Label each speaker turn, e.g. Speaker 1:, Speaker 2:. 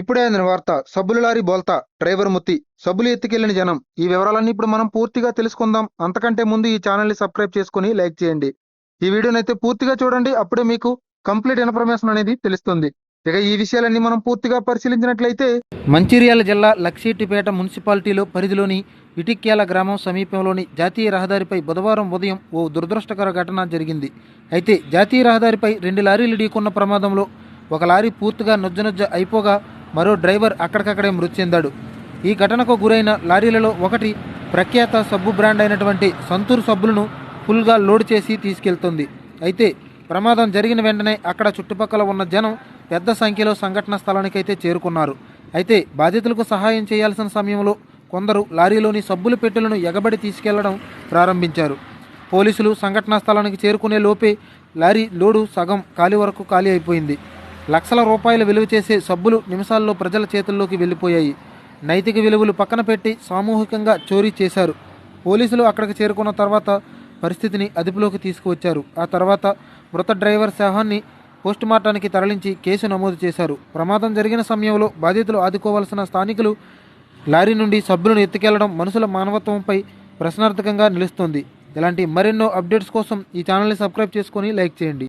Speaker 1: ఇప్పుడే అందిన వార్త సబ్బుల లారీ బోల్తా డ్రైవర్ ముత్తి. సబ్బులు ఎత్తుకెళ్ళిన జనం. ఈ వివరాలన్నీ ఇప్పుడు మనం పూర్తిగా తెలుసుకుందాం. అంతకంటే ముందు ఈ ఛానల్ని సబ్స్క్రైబ్ చేసుకుని లైక్ చేయండి. ఈ వీడియోనైతే పూర్తిగా చూడండి. అప్పుడే మీకు కంప్లీట్ ఇన్ఫర్మేషన్ అనేది తెలుస్తుంది. ఇక ఈ విషయాలన్నీ మనం పూర్తిగా పరిశీలించినట్లయితే మంచిర్యాల జిల్లా లక్షీటిపేట మున్సిపాలిటీలో పరిధిలోని ఇటిక్యాల గ్రామం సమీపంలోని జాతీయ రహదారిపై బుధవారం ఉదయం ఓ దురదృష్టకర ఘటన జరిగింది. అయితే జాతీయ రహదారిపై రెండు లారీలు ఢీకొన్న ప్రమాదంలో ఒక లారీ పూర్తిగా నుజ్జనుజ్జ అయిపోగా మరో డ్రైవర్ అక్కడికక్కడే మృతి చెందాడు. ఈ ఘటనకు గురైన లారీలలో ఒకటి ప్రఖ్యాత సబ్బు బ్రాండ్ అయినటువంటి సంతూర్ సబ్బులను ఫుల్గా లోడ్ చేసి తీసుకెళ్తుంది. అయితే ప్రమాదం జరిగిన వెంటనే అక్కడ చుట్టుపక్కల ఉన్న జనం పెద్ద సంఖ్యలో సంఘటన స్థలానికైతే చేరుకున్నారు. అయితే బాధితులకు సహాయం చేయాల్సిన సమయంలో కొందరు లారీలోని సబ్బుల పెట్టెలను ఎగబడి తీసుకెళ్ళడం ప్రారంభించారు. పోలీసులు సంఘటనా స్థలానికి చేరుకునే లోపే లారీ లోడు సగం ఖాళీ వరకు ఖాళీ అయిపోయింది. లక్షల రూపాయలు విలువ చేసే సబ్బులు నిమిషాల్లో ప్రజల చేతుల్లోకి వెళ్ళిపోయాయి. నైతిక విలువలు పక్కన పెట్టి సామూహికంగా చోరీ చేశారు. పోలీసులు అక్కడికి చేరుకున్న తర్వాత పరిస్థితిని అదుపులోకి తీసుకువచ్చారు. ఆ తర్వాత మృత డ్రైవర్ శవాన్ని పోస్టుమార్టానికి తరలించి కేసు నమోదు చేశారు. ప్రమాదం జరిగిన సమయంలో బాధితులు ఆదుకోవాల్సిన స్థానికులు లారీ నుండి సబ్బులను ఎత్తుకెళ్ళడం మనుషుల మానవత్వంపై ప్రశ్నార్థకంగా నిలుస్తోంది. ఇలాంటి మరెన్నో అప్డేట్స్ కోసం ఈ ఛానల్ని సబ్స్క్రైబ్ చేసుకొని లైక్ చేయండి.